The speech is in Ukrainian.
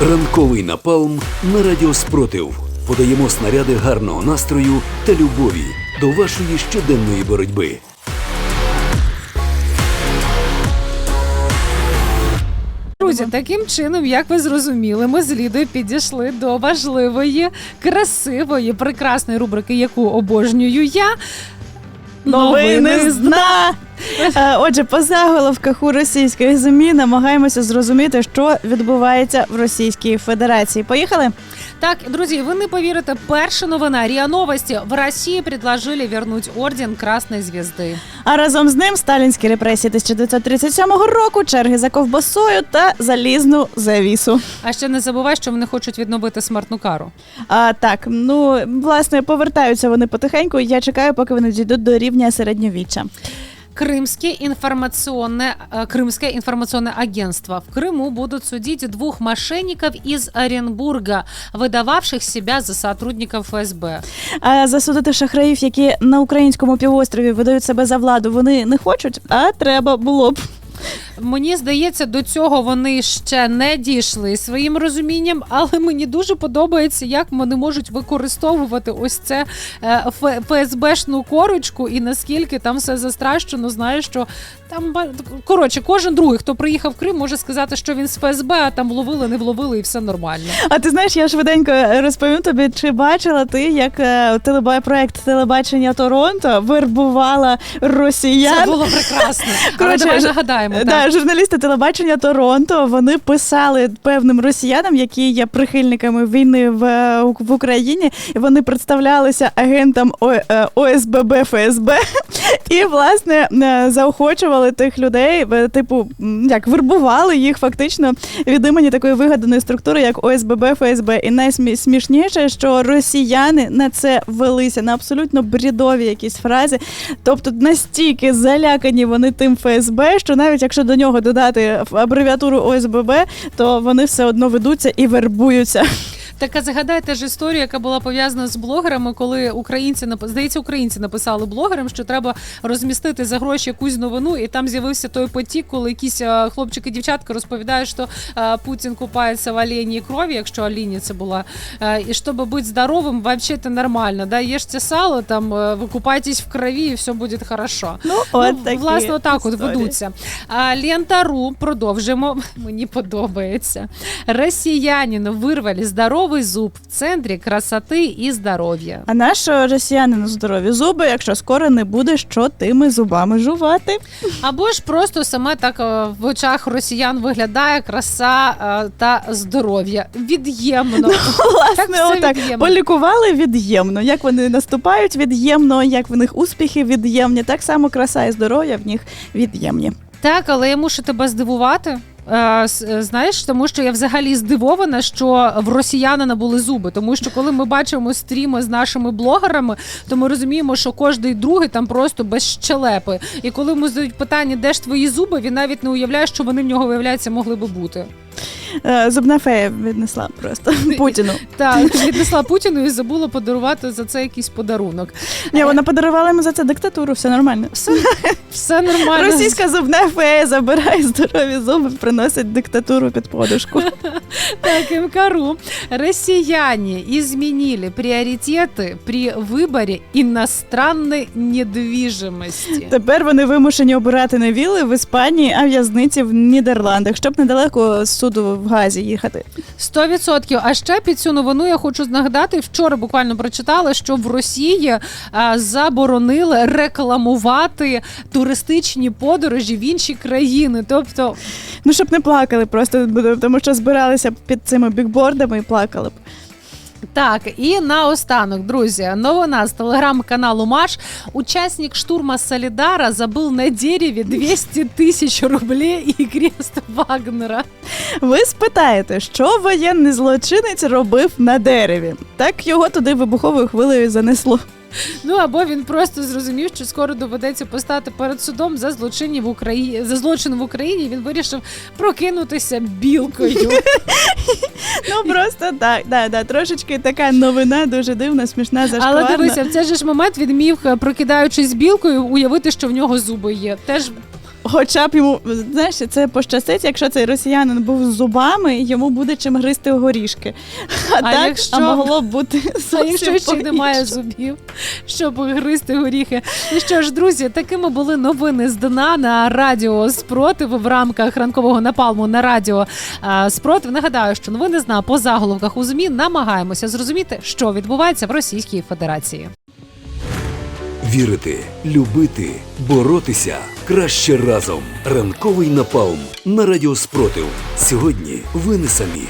Ранковий напалм на радіо Спротив. Подаємо снаряди гарного настрою та любові до вашої щоденної боротьби. Друзі, таким чином, як ви зрозуміли, ми з Лідою підійшли до важливої, красивої, прекрасної рубрики, яку обожнюю я. Новини з дна. Е, Отже, по заголовках у російських ЗМІ намагаємося зрозуміти, що відбувається в Російській Федерації. Поїхали? Так, друзі, ви не повірите, перша новина РІА Новості. В Росії предложили вернуть орден Красної Звезди. А разом з ним сталінські репресії 1937 року, черги за ковбасою та залізну завісу. А ще не забувай, що вони хочуть відновити смертну кару. А так, ну власне повертаються вони потихеньку. Я чекаю, поки вони дійдуть до рівня середньовіччя. Крымские информационное, э, Крымское информационное агентство. В Крыму будут судить двух мошенников из Оренбурга, выдававших себя за сотрудников ФСБ. А засудити шахраїв, які на українському півострові видають себе за владу, вони не хочуть, а треба було б. Мені здається, до цього вони ще не дійшли своїм розумінням, але мені дуже подобається, як вони можуть використовувати ось це е, ФСБшну корочку, і наскільки там все застращено. Знаєш, що там коротше, кожен другий, хто приїхав в Крим, може сказати, що він з ФСБ, а там вловили, не вловили, і все нормально. А ти знаєш, я швиденько розповім тобі, чи бачила ти, як е, телеба... проект телебачення Торонто вербувала росіян. Це було прекрасно. Коротше, давай нагадаємо. Да. Журналісти телебачення Торонто вони писали певним росіянам, які є прихильниками війни в, е, в Україні. І вони представлялися агентам О- е, ОСББ ФСБ і власне е, заохочували тих людей, е, типу, як вербували їх фактично від імені такої вигаданої структури, як ОСББ ФСБ. І найсмішніше, що росіяни на це велися на абсолютно брідові якісь фрази. Тобто настільки залякані вони тим ФСБ, що навіть якщо до нього додати абревіатуру ОСББ, то вони все одно ведуться і вербуються. Так а згадайте ж історію, яка була пов'язана з блогерами, коли українці здається, українці написали блогерам, що треба розмістити за гроші якусь новину, і там з'явився той потік, коли якісь е, хлопчики дівчатка розповідають, що е, Путін купається в оленій крові, якщо олені це була. Е, і щоб бути здоровим, взагалі це нормально. Да? Їжте сало, там е, ви купайтесь в крові, і все буде хорошо. Ну, от такі власне, отак от ведуться. А, Лента.ру, продовжимо. Мені подобається. Росіянину вирвали здоровий зуб в центрі красоти і здоров'я. А нашого росіянину здорові зуби, якщо скоро не буде що тими зубами жувати. Або ж просто саме так е, в очах росіян виглядає краса е, та здоров'я. Від'ємно. Власне, все отак від'ємно. полікували від'ємно. Як вони наступають від'ємно, як в них успіхи від'ємні, так само краса і здоров'я в них від'ємні. Так, але я мушу тебе здивувати. Е, е, Знаєш, тому що я взагалі здивована, що в росіянина були зуби. Тому що коли ми бачимо стріми з нашими блогерами, то ми розуміємо, що кожний другий там просто без щелепи. І коли йому задають питання, де ж твої зуби, він навіть не уявляє, що вони в нього виявляється могли би бути. Е, Зубна фея віднесла просто Путіну. Так, віднесла Путіну і забула подарувати за це якийсь подарунок. Ні, вона подарувала йому за це диктатуру, все нормально. Все, все нормально. Російська зубна фея забирає здорові зуби, приносить диктатуру під подушку. Так, МКРУ. Россияне изменили приоритеты при выборе иностранной недвижимости. Тепер вони вимушені обирати не віли в Іспанії, а в'язниці в Нідерландах, щоб недалеко з суду в Газі їхати. Сто відсотків. А ще під цю новину я хочу нагадати. Вчора буквально прочитала, що в Росії а, заборонили рекламувати туристичні подорожі в інші країни. Тобто, Ну щоб не плакали просто, тому що збиралися під цими бікбордами і плакали б. Так, і наостанок, друзі, новина з телеграм-каналу Маш. Участник штурма Солидара забыл на дереві 200 тисяч рублей і крест Вагнера. Ви спитаєте, що воєнний злочинець робив на дереві? Так його туди вибуховою хвилею занесло. Ну або він просто зрозумів, що скоро доведеться постати перед судом за злочинів в Україні за злочин в Україні. Він вирішив прокинутися білкою. Ну просто так, да, да, трошечки така новина, дуже дивна, смішна, зашкварна. Але дивися, в цей же ж момент він міг, е, прокидаючись білкою, уявити, що в нього зуби є. Теж хоча б йому знаєш, це пощастить, якщо цей росіянин був з зубами, йому буде чим гризти горішки. А, так якщо- а могло б бути А якщо ще немає зубів, щоб гризти горіхи. Ну що ж, друзі, такими були новини з дна на радіо Спротив в рамках ранкового напалму на радіо Спротив. Нагадаю, що новини з дна по заголовках у ЗМІ намагаємося зрозуміти, що відбувається в Російській Федерації. Вірити, любити, боротися краще разом. Ранковий напалм на радіо Спротив. Сьогодні ви не самі.